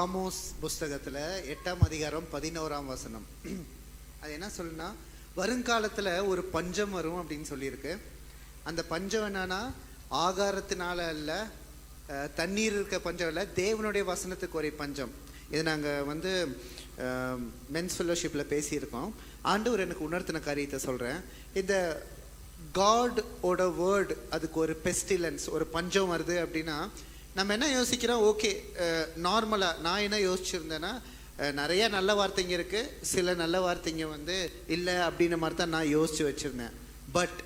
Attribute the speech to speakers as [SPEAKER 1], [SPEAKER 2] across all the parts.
[SPEAKER 1] Amos புஸ்தகத்தில் எட்டாம் அதிகாரம் பதினோராம் வசனம். அது என்ன சொல்லுன்னா வருங்காலத்தில் ஒரு பஞ்சம் வரும் அப்படின்னு சொல்லியிருக்கு. அந்த பஞ்சம் என்னன்னா ஆகாரத்தினால அல்ல தண்ணீர் இருக்க பஞ்சம் இல்லை தேவனுடைய வசனத்துக்கு ஒரு பஞ்சம். இது நாங்கள் வந்து மென்ஸ் ஃபெல்லோஷிப்பில் பேசியிருக்கோம். ஆண்டவர் எனக்கு உணர்த்தின காரியத்தை சொல்கிறேன் இந்த காட் ஓட வேர்டு அதுக்கு ஒரு பெஸ்டிலன்ஸ் ஒரு பஞ்சம் வருது அப்படின்னா நம்ம என்ன யோசிக்கிறோம்? ஓகே நார்மலாக நான் என்ன யோசிச்சிருந்தேன்னா நிறைய நல்ல வார்த்தைங்க இருக்குது சில நல்ல வார்த்தைங்க வந்து இல்லை அப்படின்ற மாதிரி தான் நான் யோசிச்சு வச்சுருந்தேன். But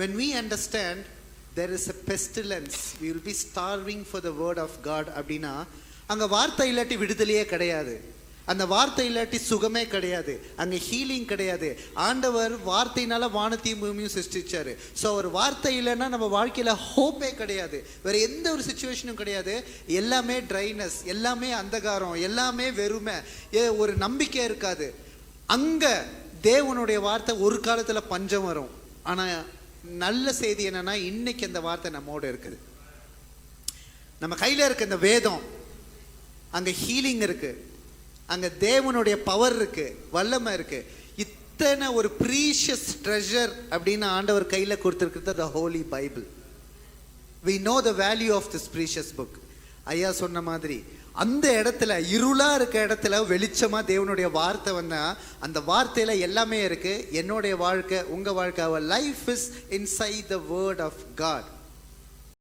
[SPEAKER 1] when we understand there is a pestilence we be starving for the word of God அப்படின்னா அங்கே வார்த்தை இல்லாட்டி விடுதலையே கிடையாது. அந்த வார்த்தை இல்லாட்டி சுகமே கிடையாது. அங்கே ஹீலிங் கிடையாது. ஆண்டவர் வார்த்தையினால வானத்தையும் பூமியும் சிருஷ்டிச்சாரு. ஸோ அவர் வார்த்தை இல்லைன்னா நம்ம வாழ்க்கையில் ஹோப்பே கிடையாது. வேற எந்த ஒரு சுச்சுவேஷனும் கிடையாது. எல்லாமே ட்ரைனஸ் எல்லாமே அந்தகாரம் எல்லாமே வெறுமை. ஏ ஒரு நம்பிக்கை இருக்காது. அங்கே தேவனுடைய வார்த்தை ஒரு காலத்தில் பஞ்சம் வரும். ஆனால் நல்ல செய்தி என்னன்னா இன்னைக்கு அந்த வார்த்தை நம்மோட இருக்குது. நம்ம கையில் இருக்க இந்த வேதம் அங்கே ஹீலிங் இருக்குது அங்கே தேவனுடைய பவர் இருக்குது வல்லமை இருக்குது இத்தனை ஒரு ப்ரீஷியஸ் ட்ரெஷர் அப்படின்னு ஆண்டவர் கையில் கொடுத்துருக்கிறது the holy Bible we know the value of this precious book ஐயா சொன்ன மாதிரி அந்த இடத்துல இருளாக இருக்க இடத்துல வெளிச்சமாக தேவனுடைய வார்த்தை வந்தால் அந்த வார்த்தையில் எல்லாமே இருக்குது என்னுடைய வாழ்க்கை உங்கள் வாழ்க்கை அவர் life is inside the word of God